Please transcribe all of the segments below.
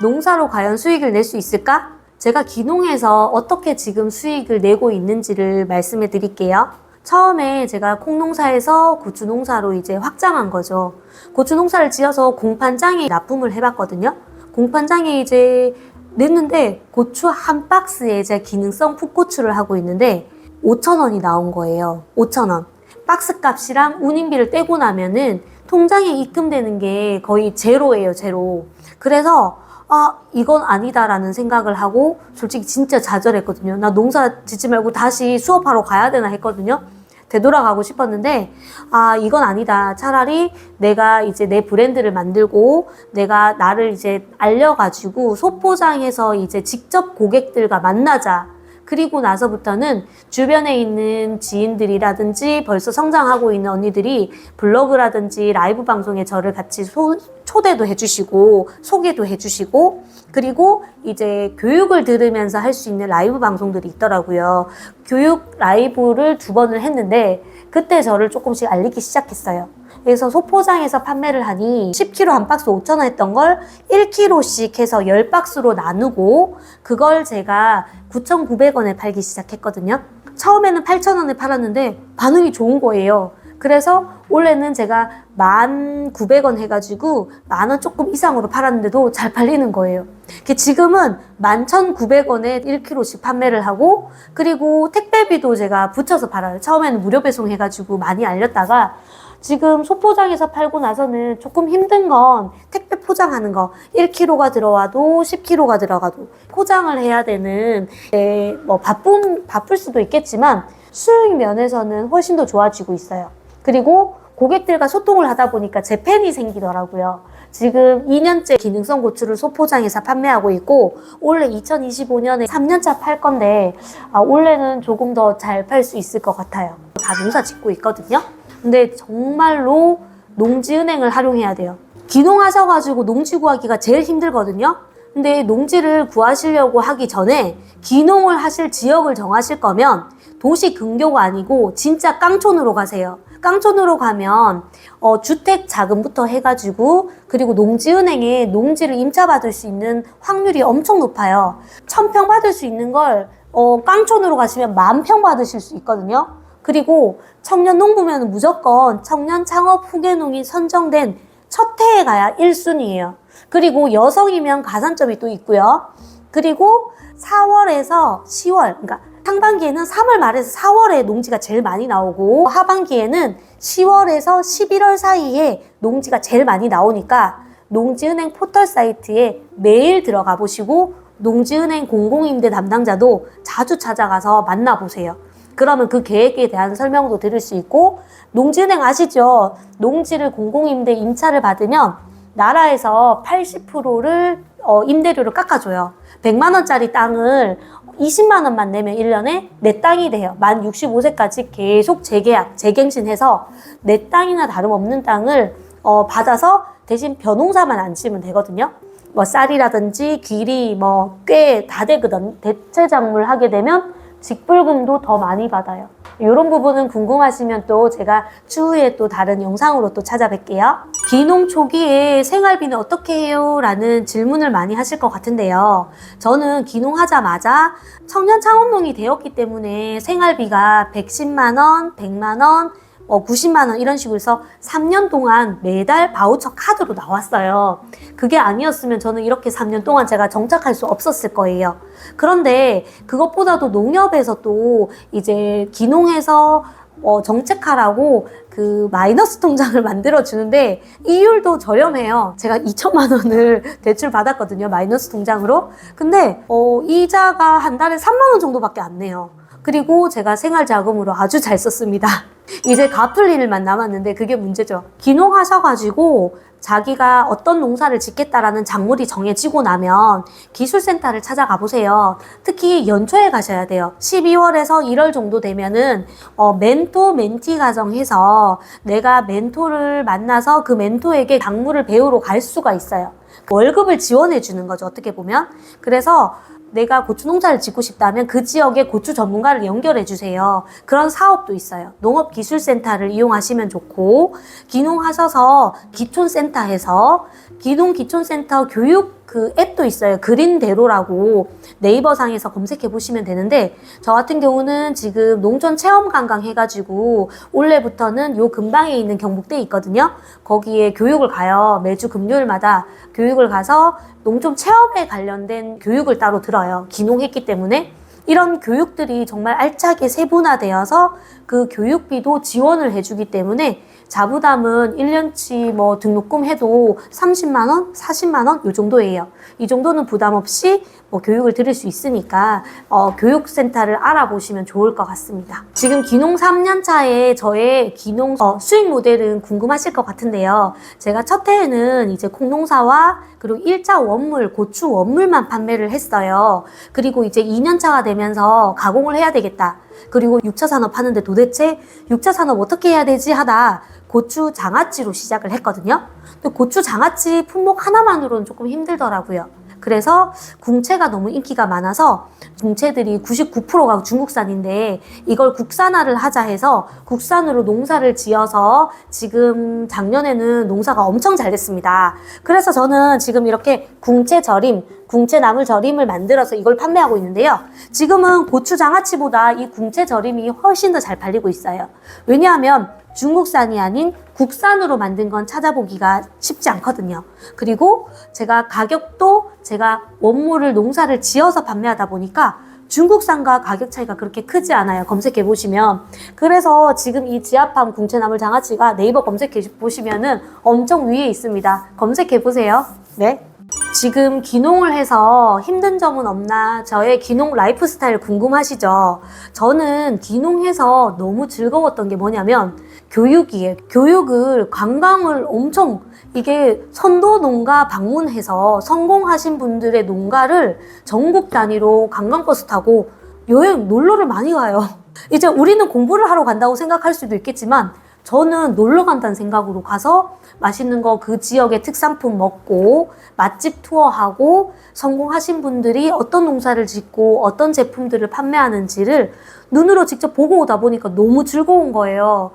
농사로 과연 수익을 낼 수 있을까? 제가 기농에서 어떻게 지금 수익을 내고 있는지를 말씀해 드릴게요. 처음에 제가 콩농사에서 고추 농사로 이제 확장한 거죠. 고추 농사를 지어서 공판장에 납품을 해봤거든요. 공판장에 이제 냈는데 고추 한 박스에 제 기능성 풋고추를 하고 있는데 5천 원이 나온 거예요. 5천 원. 박스 값이랑 운임비를 떼고 나면은 통장에 입금되는 게 거의 제로예요, 제로. 그래서 아, 이건 아니다라는 생각을 하고 솔직히 진짜 좌절했거든요. 나 농사 짓지 말고 다시 수업하러 가야 되나 했거든요. 되돌아가고 싶었는데 아 이건 아니다 차라리 내가 이제 내 브랜드를 만들고 내가 나를 이제 알려가지고 소포장에서 이제 직접 고객들과 만나자 그리고 나서부터는 주변에 있는 지인들이라든지 벌써 성장하고 있는 언니들이 블로그라든지 라이브 방송에 저를 같이 소, 초대도 해주시고 소개도 해주시고 그리고 이제 교육을 들으면서 할 수 있는 라이브 방송들이 있더라고요. 교육 라이브를 두 번을 했는데 그때 저를 조금씩 알리기 시작했어요. 그래서 소포장에서 판매를 하니 10kg 한 박스 5,000원 했던 걸 1kg씩 해서 10박스로 나누고 그걸 제가 9,900원에 팔기 시작했거든요. 처음에는 8,000원에 팔았는데 반응이 좋은 거예요. 그래서 원래는 제가 1,900원 해가지고 만 원 조금 이상으로 팔았는데도 잘 팔리는 거예요. 지금은 11,900원에 1kg씩 판매를 하고 그리고 택배비도 제가 붙여서 팔아요. 처음에는 무료 배송 해가지고 많이 알렸다가 지금 소포장에서 팔고 나서는 조금 힘든 건 택배 포장하는 거 1kg가 들어와도 10kg가 들어가도 포장을 해야 되는 네, 뭐 바쁜 바쁠 수도 있겠지만 수익 면에서는 훨씬 더 좋아지고 있어요. 그리고 고객들과 소통을 하다 보니까 제 팬이 생기더라고요. 지금 2년째 기능성 고추를 소포장에서 판매하고 있고 올해 2025년에 3년차 팔 건데 아, 올해는 조금 더 잘 팔 수 있을 것 같아요. 다 농사 짓고 있거든요. 근데 정말로 농지은행을 활용해야 돼요. 기농하셔가지고 농지 구하기가 제일 힘들거든요. 근데 농지를 구하시려고 하기 전에 기농을 하실 지역을 정하실 거면 도시 근교가 아니고 진짜 깡촌으로 가세요. 깡촌으로 가면 어, 주택 자금부터 해가지고 그리고 농지은행에 농지를 임차받을 수 있는 확률이 엄청 높아요. 천 평 받을 수 있는 걸 어, 깡촌으로 가시면 만 평 받으실 수 있거든요. 그리고 청년 농부면 무조건 청년 창업 후계 농이 선정된 첫 해에 가야 1순위예요. 그리고 여성이면 가산점이 또 있고요. 그리고 4월에서 10월, 그러니까 상반기에는 3월 말에서 4월에 농지가 제일 많이 나오고 하반기에는 10월에서 11월 사이에 농지가 제일 많이 나오니까 농지은행 포털 사이트에 매일 들어가 보시고 농지은행 공공임대 담당자도 자주 찾아가서 만나보세요. 그러면 그 계획에 대한 설명도 들을 수 있고 농지은행 아시죠? 농지를 공공임대 임차를 받으면 나라에서 80%를 어, 임대료를 깎아줘요. 100만 원짜리 땅을 20만 원만 내면 1년에 내 땅이 돼요. 만 65세까지 계속 재계약, 재갱신해서 내 땅이나 다름없는 땅을 어, 받아서 대신 벼농사만 안 지으면 되거든요. 뭐 쌀이라든지 귀리, 뭐 꽤 다 되거든. 대체 작물 하게 되면 직불금도 더 많이 받아요. 이런 부분은 궁금하시면 또 제가 추후에 또 다른 영상으로 또 찾아뵐게요. 기농 초기에 생활비는 어떻게 해요? 라는 질문을 많이 하실 것 같은데요. 저는 기농하자마자 청년 창업농이 되었기 때문에 생활비가 110만원, 100만원, 어, 90만 원 이런 식으로 해서 3년 동안 매달 바우처 카드로 나왔어요. 그게 아니었으면 저는 이렇게 3년 동안 제가 정착할 수 없었을 거예요. 그런데 그것보다도 농협에서 또 이제 기농해서 어, 정책하라고 그 마이너스 통장을 만들어 주는데 이율도 저렴해요. 제가 2천만 원을 대출 받았거든요. 마이너스 통장으로. 근데 어, 이자가 한 달에 3만 원 정도밖에 안 내요. 그리고 제가 생활 자금으로 아주 잘 썼습니다. 이제 갚을 일만 남았는데 그게 문제죠. 기농하셔가지고 자기가 어떤 농사를 짓겠다라는 작물이 정해지고 나면 기술센터를 찾아가 보세요. 특히 연초에 가셔야 돼요. 12월에서 1월 정도 되면은 어, 멘토 멘티 과정해서 내가 멘토를 만나서 그 멘토에게 작물을 배우러 갈 수가 있어요. 월급을 지원해 주는 거죠. 어떻게 보면. 그래서 내가 고추 농사를 짓고 싶다면 그 지역의 고추 전문가를 연결해 주세요. 그런 사업도 있어요. 농업기술센터를 이용하시면 좋고, 기농하셔서 기촌센터에서 기농기촌센터 교육 그 앱도 있어요. 그린대로라고 네이버 상에서 검색해 보시면 되는데 저 같은 경우는 지금 농촌 체험 관광 해가지고 올해부터는 요 근방에 있는 경북대에 있거든요. 거기에 교육을 가요. 매주 금요일마다 교육을 가서 농촌 체험에 관련된 교육을 따로 들어요. 기농했기 때문에. 이런 교육들이 정말 알차게 세분화되어서 그 교육비도 지원을 해주기 때문에 자부담은 1년치 뭐 등록금 해도 30만원, 40만원 요 정도예요. 이 정도는 부담 없이 뭐 교육을 들을 수 있으니까 어, 교육센터를 알아보시면 좋을 것 같습니다. 지금 기농 3년 차에 저의 기농 어, 수익 모델은 궁금하실 것 같은데요. 제가 첫 해에는 이제 콩농사와 그리고 일자 원물, 고추 원물만 판매를 했어요. 그리고 이제 2년 차가 되면서 가공을 해야 되겠다. 그리고 6차 산업 하는데 도대체 6차 산업 어떻게 해야 되지 하다 고추 장아찌로 시작을 했거든요. 근데 고추 장아찌 품목 하나만으로는 조금 힘들더라고요. 그래서 궁채가 너무 인기가 많아서 궁채들이 99%가 중국산인데 이걸 국산화를 하자 해서 국산으로 농사를 지어서 지금 작년에는 농사가 엄청 잘 됐습니다. 그래서 저는 지금 이렇게 궁채 절임, 궁채 나물 절임을 만들어서 이걸 판매하고 있는데요. 지금은 고추 장아찌보다 이 궁채 절임이 훨씬 더 잘 팔리고 있어요. 왜냐하면 중국산이 아닌 국산으로 만든 건 찾아보기가 쉽지 않거든요. 그리고 제가 가격도 제가 원물을 농사를 지어서 판매하다 보니까 중국산과 가격 차이가 그렇게 크지 않아요. 검색해 보시면. 그래서 지금 이 지아팜 궁채나물 장아찌가 네이버 검색해 보시면은 엄청 위에 있습니다. 검색해 보세요. 네. 지금 기농을 해서 힘든 점은 없나 저의 기농 라이프 스타일 궁금하시죠? 저는 기농해서 너무 즐거웠던 게 뭐냐면 교육이에요. 교육을 관광을 엄청 이게 선도 농가 방문해서 성공하신 분들의 농가를 전국 단위로 관광버스 타고 여행 놀러를 많이 가요. 이제 우리는 공부를 하러 간다고 생각할 수도 있겠지만 저는 놀러 간다는 생각으로 가서 맛있는 거 그 지역의 특산품 먹고 맛집 투어하고 성공하신 분들이 어떤 농사를 짓고 어떤 제품들을 판매하는지를 눈으로 직접 보고 오다 보니까 너무 즐거운 거예요.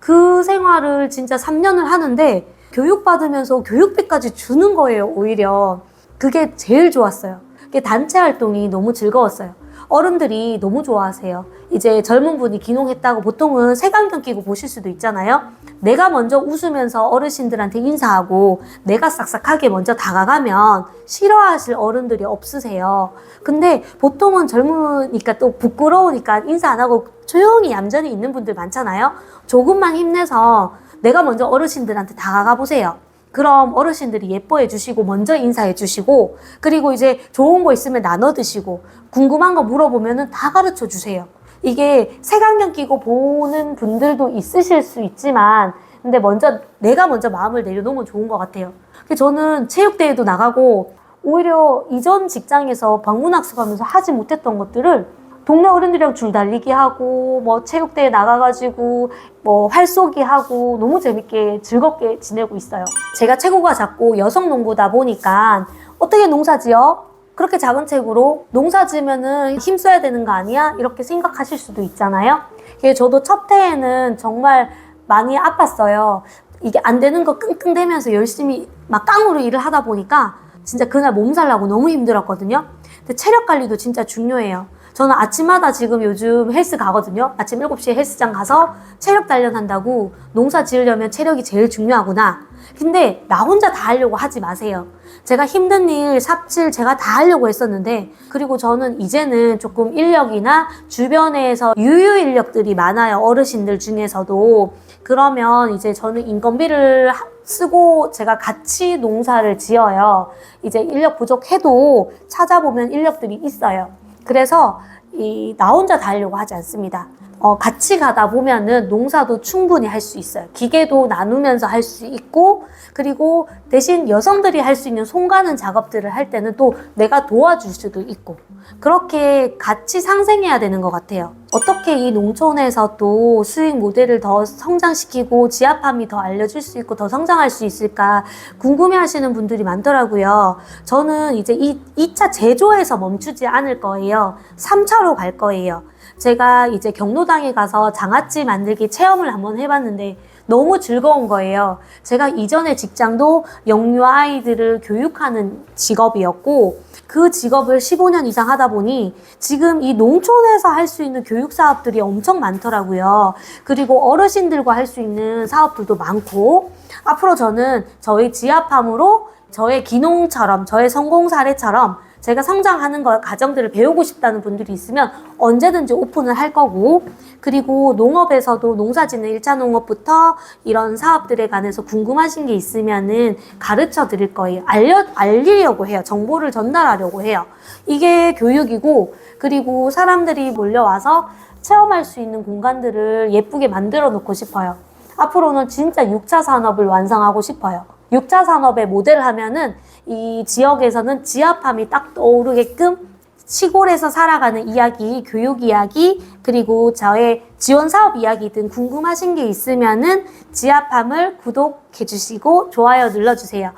그 생활을 진짜 3년을 하는데 교육받으면서 교육비까지 주는 거예요, 오히려. 그게 제일 좋았어요. 그게 단체 활동이 너무 즐거웠어요. 어른들이 너무 좋아하세요. 이제 젊은 분이 기농했다고 보통은 색안경 끼고 보실 수도 있잖아요. 내가 먼저 웃으면서 어르신들한테 인사하고 내가 싹싹하게 먼저 다가가면 싫어하실 어른들이 없으세요. 근데 보통은 젊으니까 또 부끄러우니까 인사 안 하고 조용히 얌전히 있는 분들 많잖아요. 조금만 힘내서 내가 먼저 어르신들한테 다가가 보세요. 그럼 어르신들이 예뻐해 주시고 먼저 인사해 주시고 그리고 이제 좋은 거 있으면 나눠 드시고 궁금한 거 물어보면은 다 가르쳐 주세요. 이게 색안경 끼고 보는 분들도 있으실 수 있지만 근데 먼저 내가 먼저 마음을 내려놓으면 좋은 것 같아요. 저는 체육대회도 나가고 오히려 이전 직장에서 방문학습 하면서 하지 못했던 것들을 동네 어른들이랑 줄 달리기 하고 뭐 체육대회 나가가지고 뭐 활쏘기 하고 너무 재밌게 즐겁게 지내고 있어요. 제가 체구가 작고 여성 농부다 보니까 어떻게 농사 지어? 그렇게 작은 체구로 농사 지면은 힘 써야 되는 거 아니야? 이렇게 생각하실 수도 있잖아요. 그게 저도 첫 해에는 정말 많이 아팠어요. 이게 안 되는 거 끙끙대면서 열심히 막 깡으로 일을 하다 보니까 진짜 그날 몸살 나고 너무 힘들었거든요. 근데 체력 관리도 진짜 중요해요. 저는 아침마다 지금 요즘 헬스 가거든요. 아침 7시에 헬스장 가서 체력 단련한다고 농사 지으려면 체력이 제일 중요하구나. 근데 나 혼자 다 하려고 하지 마세요. 제가 힘든 일, 삽질 제가 다 하려고 했었는데 그리고 저는 이제는 조금 인력이나 주변에서 유유 인력들이 많아요. 어르신들 중에서도. 그러면 이제 저는 인건비를 하- 쓰고 제가 같이 농사를 지어요. 이제 인력 부족해도 찾아보면 인력들이 있어요. 그래서 이 나 혼자 다 하려고 하지 않습니다. 어, 같이 가다 보면은 농사도 충분히 할 수 있어요. 기계도 나누면서 할 수 있고, 그리고 대신 여성들이 할 수 있는 손 가는 작업들을 할 때는 또 내가 도와줄 수도 있고, 그렇게 같이 상생해야 되는 것 같아요. 어떻게 이 농촌에서 또 수익 모델을 더 성장시키고 지압함이 더 알려질 수 있고 더 성장할 수 있을까 궁금해 하시는 분들이 많더라고요. 저는 이제 이 2차 제조에서 멈추지 않을 거예요. 3차로 갈 거예요. 제가 이제 경로당에 가서 장아찌 만들기 체험을 한번 해봤는데 너무 즐거운 거예요. 제가 이전의 직장도 영유 아이들을 교육하는 직업이었고 그 직업을 15년 이상 하다 보니 지금 이 농촌에서 할 수 있는 교육 사업들이 엄청 많더라고요. 그리고 어르신들과 할 수 있는 사업들도 많고 앞으로 저는 저희 지하팜으로 저의 기농처럼 저의 성공 사례처럼 제가 성장하는 거 가정들을 배우고 싶다는 분들이 있으면 언제든지 오픈을 할 거고 그리고 농업에서도 농사짓는 일차 농업부터 이런 사업들에 관해서 궁금하신 게 있으면은 가르쳐 드릴 거예요. 알려 알리려고 해요. 정보를 전달하려고 해요. 이게 교육이고 그리고 사람들이 몰려와서 체험할 수 있는 공간들을 예쁘게 만들어 놓고 싶어요. 앞으로는 진짜 6차 산업을 완성하고 싶어요. 6차 산업의 모델 하면은 이 지역에서는 지하팜이 딱 떠오르게끔 시골에서 살아가는 이야기, 교육 이야기, 그리고 저의 지원 사업 이야기 등 궁금하신 게 있으면은 지하팜을 구독해 주시고 좋아요 눌러 주세요.